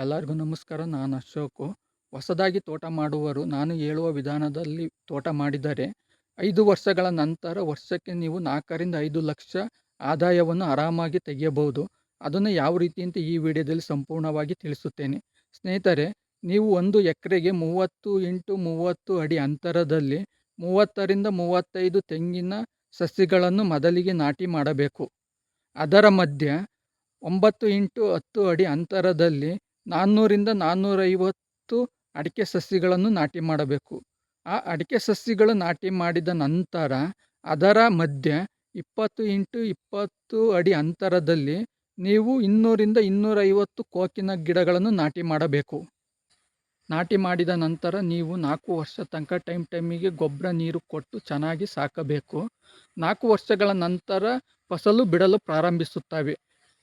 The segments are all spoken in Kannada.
ಎಲ್ಲರಿಗೂ ನಮಸ್ಕಾರ. ನಾನು ಅಶೋಕು. ಹೊಸದಾಗಿ ತೋಟ ಮಾಡುವರು ನಾನು ಹೇಳುವ ವಿಧಾನದಲ್ಲಿ ತೋಟ ಮಾಡಿದರೆ, ಐದು ವರ್ಷಗಳ ನಂತರ ವರ್ಷಕ್ಕೆ ನೀವು ನಾಲ್ಕರಿಂದ ಐದು ಲಕ್ಷ ಆದಾಯವನ್ನು ಆರಾಮಾಗಿ ತೆಗೆಯಬಹುದು. ಅದನ್ನು ಯಾವ ರೀತಿ ಅಂತ ಈ ವಿಡಿಯೋದಲ್ಲಿ ಸಂಪೂರ್ಣವಾಗಿ ತಿಳಿಸುತ್ತೇನೆ. ಸ್ನೇಹಿತರೆ, ನೀವು ಒಂದು ಎಕರೆಗೆ ಮೂವತ್ತು ಇಂಟು ಮೂವತ್ತು ಅಡಿ ಅಂತರದಲ್ಲಿ ಮೂವತ್ತರಿಂದ ಮೂವತ್ತೈದು ತೆಂಗಿನ ಸಸಿಗಳನ್ನು ಮೊದಲಿಗೆ ನಾಟಿ ಮಾಡಬೇಕು. ಅದರ ಮಧ್ಯೆ ಒಂಬತ್ತು ಇಂಟು ಹತ್ತು ಅಡಿ ಅಂತರದಲ್ಲಿ ನಾನ್ನೂರಿಂದ ನಾನ್ನೂರೈವತ್ತು ಅಡಿಕೆ ಸಸಿಗಳನ್ನು ನಾಟಿ ಮಾಡಬೇಕು. ಆ ಅಡಿಕೆ ಸಸಿಗಳು ನಾಟಿ ಮಾಡಿದ ನಂತರ ಅದರ ಮಧ್ಯೆ ಇಪ್ಪತ್ತು ಇಂಟು ಇಪ್ಪತ್ತು ಅಡಿ ಅಂತರದಲ್ಲಿ ನೀವು ಇನ್ನೂರಿಂದ ಇನ್ನೂರೈವತ್ತು ಕೋಕಿನ ಗಿಡಗಳನ್ನು ನಾಟಿ ಮಾಡಬೇಕು. ನಾಟಿ ಮಾಡಿದ ನಂತರ ನೀವು ನಾಲ್ಕು ವರ್ಷ ತನಕ ಟೈಮ್ ಟೈಮಿಗೆ ಗೊಬ್ಬರ ನೀರು ಕೊಟ್ಟು ಚೆನ್ನಾಗಿ ಸಾಕಬೇಕು. ನಾಲ್ಕು ವರ್ಷಗಳ ನಂತರ ಫಸಲು ಬಿಡಲು ಪ್ರಾರಂಭಿಸುತ್ತವೆ.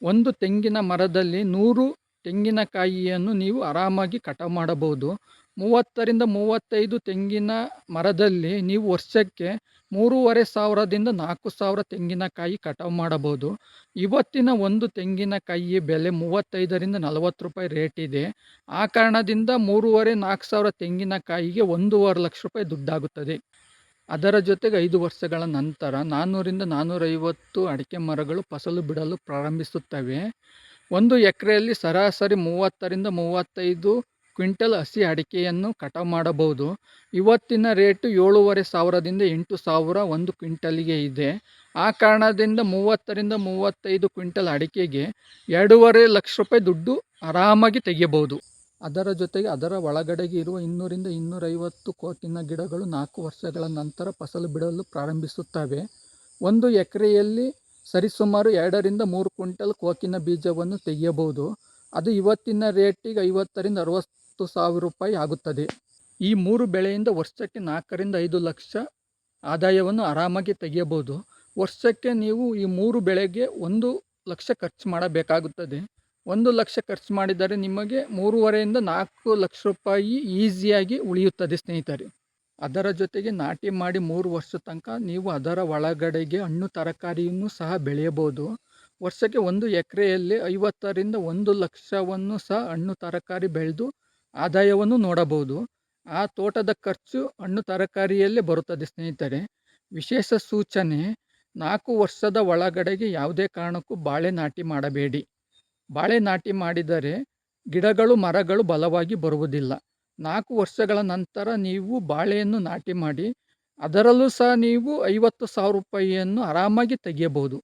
ಒಂದು ತೆಂಗಿನ ಮರದಲ್ಲಿ ನೂರು ತೆಂಗಿನಕಾಯಿಯನ್ನು ನೀವು ಆರಾಮಾಗಿ ಕಟಾವು ಮಾಡಬಹುದು. ಮೂವತ್ತರಿಂದ ಮೂವತ್ತೈದು ತೆಂಗಿನ ಮರದಲ್ಲಿ ನೀವು ವರ್ಷಕ್ಕೆ ಮೂರುವರೆ ಸಾವಿರದಿಂದ ನಾಲ್ಕು ಸಾವಿರ ತೆಂಗಿನಕಾಯಿ ಕಟಾವು ಮಾಡಬಹುದು. ಇವತ್ತಿನ ಒಂದು ತೆಂಗಿನಕಾಯಿ ಬೆಲೆ ಮೂವತ್ತೈದರಿಂದ ನಲವತ್ತು ರೂಪಾಯಿ ರೇಟ್ ಇದೆ. ಆ ಕಾರಣದಿಂದ ಮೂರುವರೆ ನಾಲ್ಕು ಸಾವಿರ ತೆಂಗಿನಕಾಯಿಗೆ ಒಂದೂವರೆ ಲಕ್ಷ ರೂಪಾಯಿ ದುಡ್ಡಾಗುತ್ತದೆ. ಅದರ ಜೊತೆಗೆ ಐದು ವರ್ಷಗಳ ನಂತರ ನಾನ್ನೂರಿಂದ ನಾನ್ನೂರೈವತ್ತು ಅಡಿಕೆ ಮರಗಳು ಫಸಲು ಬಿಡಲು ಪ್ರಾರಂಭಿಸುತ್ತವೆ. ಒಂದು ಎಕರೆಯಲ್ಲಿ ಸರಾಸರಿ ಮೂವತ್ತರಿಂದ ಮೂವತ್ತೈದು ಕ್ವಿಂಟಲ್ ಹಸಿ ಅಡಿಕೆಯನ್ನು ಕಟಾವು ಮಾಡಬಹುದು. ಇವತ್ತಿನ ರೇಟು ಏಳೂವರೆ ಸಾವಿರದಿಂದ ಎಂಟು ಸಾವಿರ ಒಂದು ಕ್ವಿಂಟಲ್ಗೆ ಇದೆ. ಆ ಕಾರಣದಿಂದ ಮೂವತ್ತರಿಂದ ಮೂವತ್ತೈದು ಕ್ವಿಂಟಲ್ ಅಡಿಕೆಗೆ ಎರಡೂವರೆ ಲಕ್ಷ ರೂಪಾಯಿ ದುಡ್ಡು ಆರಾಮಾಗಿ ತೆಗೆಯಬಹುದು. ಅದರ ಜೊತೆಗೆ ಅದರ ಒಳಗಡೆಗೆ ಇರುವ ಇನ್ನೂರಿಂದ ಇನ್ನೂರೈವತ್ತು ಕೋಟಿನ ಗಿಡಗಳು ನಾಲ್ಕು ವರ್ಷಗಳ ನಂತರ ಫಸಲು ಬಿಡಲು ಪ್ರಾರಂಭಿಸುತ್ತವೆ. ಒಂದು ಎಕರೆಯಲ್ಲಿ ಸರಿಸುಮಾರು ಎರಡರಿಂದ ಮೂರು ಕ್ವಿಂಟಲ್ ಕೋಕಿನ ಬೀಜವನ್ನು ತೆಗೆಯಬಹುದು. ಅದು ಇವತ್ತಿನ ರೇಟಿಗೆ ಐವತ್ತರಿಂದ ಅರವತ್ತು ಸಾವಿರ ರೂಪಾಯಿ ಆಗುತ್ತದೆ. ಈ ಮೂರು ಬೆಳೆಯಿಂದ ವರ್ಷಕ್ಕೆ ನಾಲ್ಕರಿಂದ ಐದು ಲಕ್ಷ ಆದಾಯವನ್ನು ಆರಾಮಾಗಿ ತೆಗೆಯಬಹುದು. ವರ್ಷಕ್ಕೆ ನೀವು ಈ ಮೂರು ಬೆಳೆಗೆ ಒಂದು ಲಕ್ಷ ಖರ್ಚು ಮಾಡಬೇಕಾಗುತ್ತದೆ. ಒಂದು ಲಕ್ಷ ಖರ್ಚು ಮಾಡಿದರೆ ನಿಮಗೆ ಮೂರುವರೆಯಿಂದ ನಾಲ್ಕು ಲಕ್ಷ ರೂಪಾಯಿ ಈಸಿಯಾಗಿ ಉಳಿಯುತ್ತದೆ ಸ್ನೇಹಿತರೆ. ಅದರ ಜೊತೆಗೆ ನಾಟಿ ಮಾಡಿ ಮೂರು ವರ್ಷ ತನಕ ನೀವು ಅದರ ಒಳಗಡೆಗೆ ಹಣ್ಣು ತರಕಾರಿಯನ್ನು ಸಹ ಬೆಳೆಯಬಹುದು. ವರ್ಷಕ್ಕೆ ಒಂದು ಎಕರೆಯಲ್ಲಿ ಐವತ್ತರಿಂದ ಒಂದು ಲಕ್ಷವನ್ನು ಸಹ ಹಣ್ಣು ತರಕಾರಿ ಬೆಳೆದು ಆದಾಯವನ್ನು ನೋಡಬಹುದು. ಆ ತೋಟದ ಖರ್ಚು ಹಣ್ಣು ತರಕಾರಿಯಲ್ಲೇ ಬರುತ್ತದೆ ಸ್ನೇಹಿತರೆ. ವಿಶೇಷ ಸೂಚನೆ, ನಾಲ್ಕು ವರ್ಷದ ಒಳಗಡೆಗೆ ಯಾವುದೇ ಕಾರಣಕ್ಕೂ ಬಾಳೆ ನಾಟಿ ಮಾಡಬೇಡಿ. ಬಾಳೆ ನಾಟಿ ಮಾಡಿದರೆ ಗಿಡಗಳು ಮರಗಳು ಬಲವಾಗಿ ಬರುವುದಿಲ್ಲ. ನಾಲ್ಕು ವರ್ಷಗಳ ನಂತರ ನೀವು ಬಾಳೆಯನ್ನು ನಾಟಿ ಮಾಡಿ, ಅದರಲ್ಲೂ ಸಹ ನೀವು ಐವತ್ತು ಸಾವಿರ ರೂಪಾಯಿಯನ್ನು ಆರಾಮಾಗಿ ತೆಗೆಯಬಹುದು.